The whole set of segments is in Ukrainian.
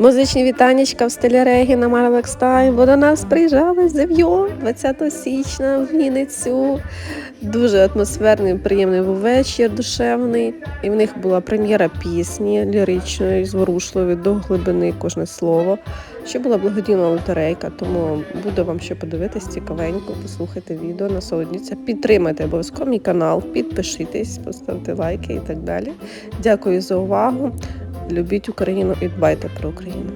Музичні вітаннячка в стилі регі на Marlex Time, бо до нас приїжджали Зев'йо 20 січня в Вінницю. Дуже атмосферний, приємний був вечір, душевний. І в них була прем'єра пісні ліричної, зворушливої до глибини кожне слово. Ще була благодійна лотерейка, тому буде вам що подивитись цікавенько, послухайте відео, насолодіться, підтримайте обов'язково мій канал, підпишитесь, поставте лайки і так далі. Дякую за увагу. Любіть Україну і дбайте про Україну.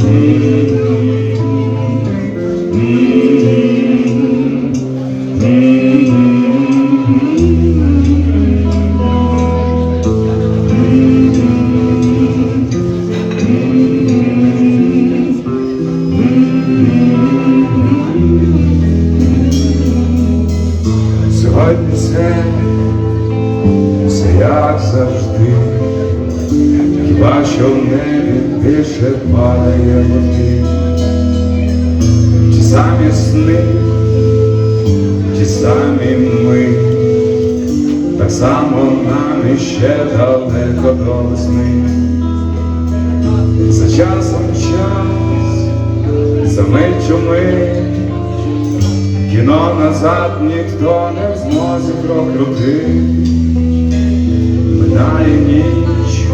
Сьогодні як завжди, хіба що в небі більше падає води, ті самі сни, ті самі ми, так само нам іще далеко до весни. За часом час, за миттю мить. Кіно назад ніхто не в змозі прокрутити. Минає ніч,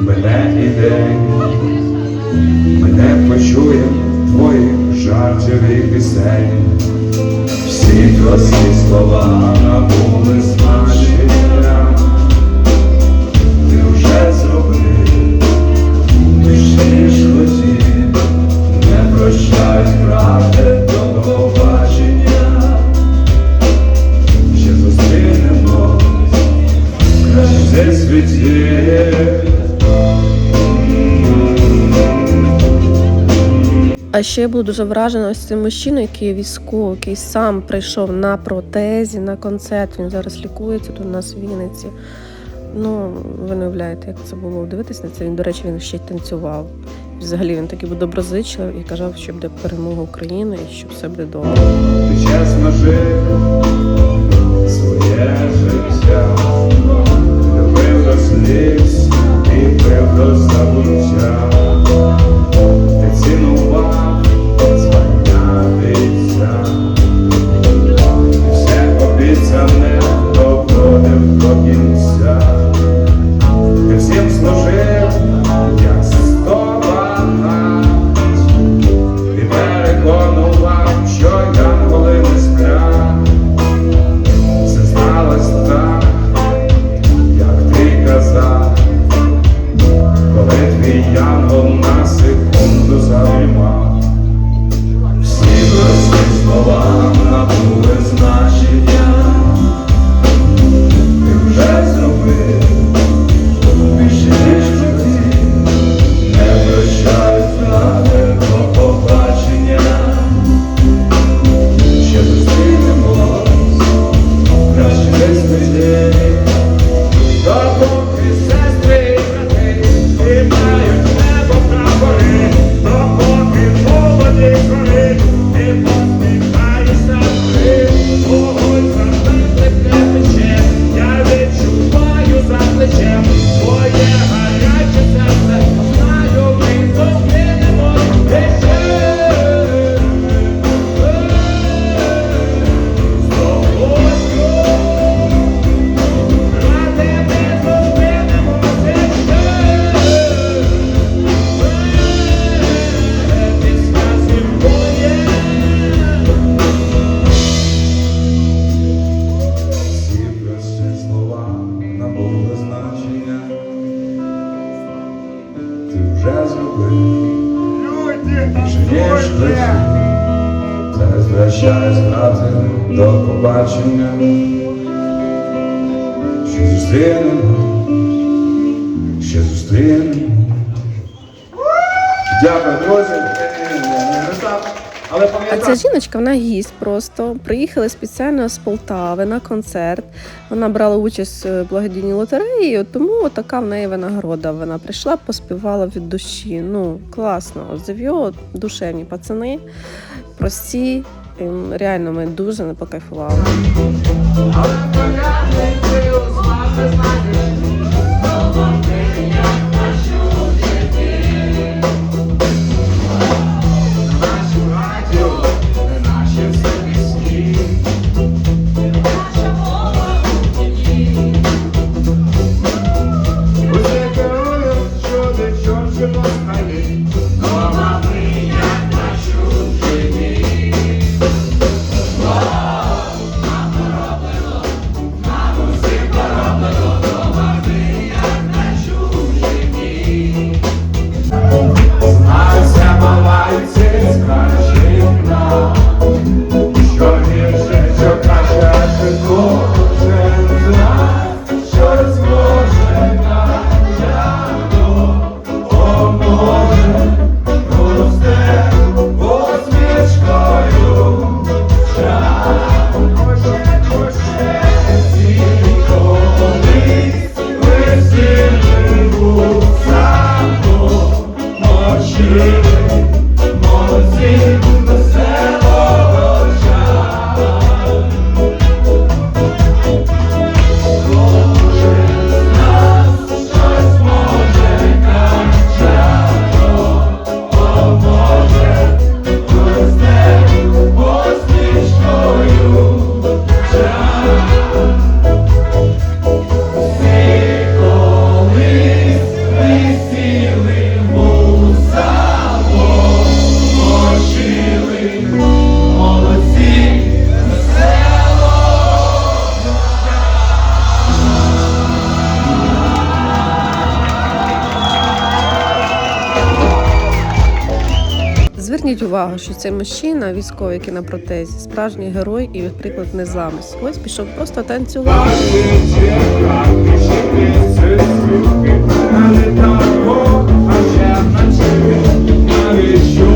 мене і день, мене почує твоїх жартів і пісень. Всі прості слова набули значення. Ти вже зробив більше, ніж хотів, не прощай, брате, А ще я була дуже вражена ось цим мужчиною, який військовий, який сам прийшов на протезі на концерт. Він зараз лікується тут у нас в Вінниці. Ну, ви не уявляєте, як це було дивитись на це. Він, до речі, він ще й танцював. Взагалі він такий був доброзичливий і казав, що буде перемога України і що все буде добре. Ніж. Та не зграти до побачення. що зустрінемо, ще зустрінемо. А пам'ятаю. ця жіночка, вона гість просто. Приїхали спеціально з Полтави на концерт. Вона брала участь в благодійній лотереї, тому така в неї винагорода. Вона прийшла, поспівала від душі. Ну, класно. Зев'йо, душевні пацани, прості. Ем, Реально, ми дуже не покайфували. Jump on my Зверніть увагу, що цей мужчина, військовий, який на протезі, справжній герой і приклад незламності. Ось пішов просто танцювати. Знаю,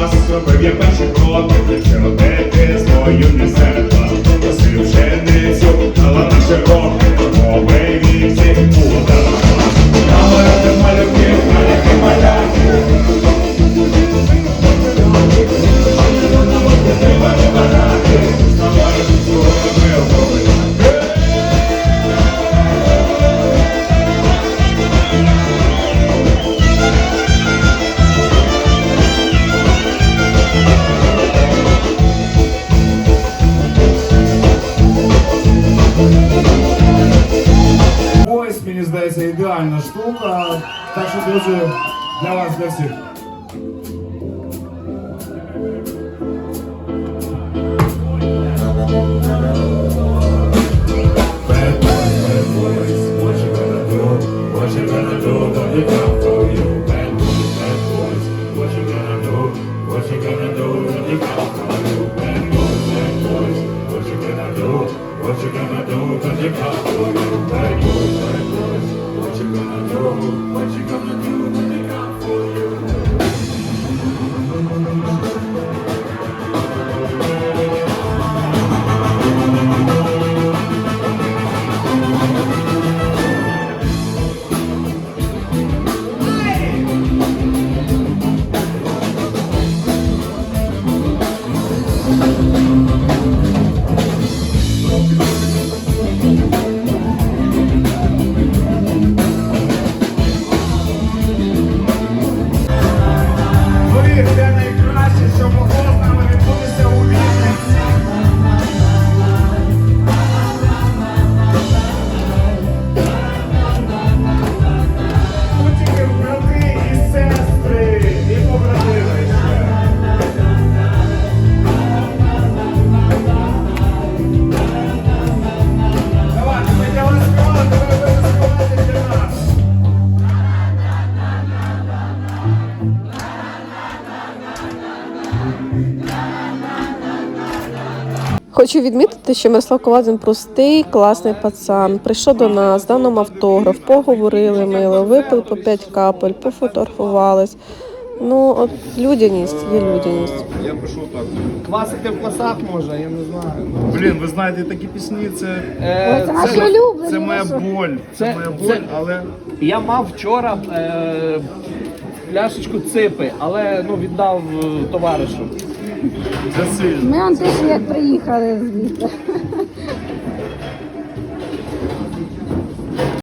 Вас зробив я перший крок, причоротити свою несерва. не пшеницю, але наше роки торговий Palácio Brasil. Хочу відмітити, що Мирослав Ковадзин простий, класний пацан. Прийшов до нас, дав нам автограф, поговорили мило, випили по 5 капель, пофотографувались. Ну, от людяність, є людяність. Я пишу так. Класики в класах може, я не знаю. Блін, ви знаєте, такі пісні, це, Е, Це наші улюблені. це моя боль. Це, Це- моя це- боль, але Я мав вчора е, пляшечку ципи, але ну, віддав е, товаришу. Ми он теж як приїхали звідти.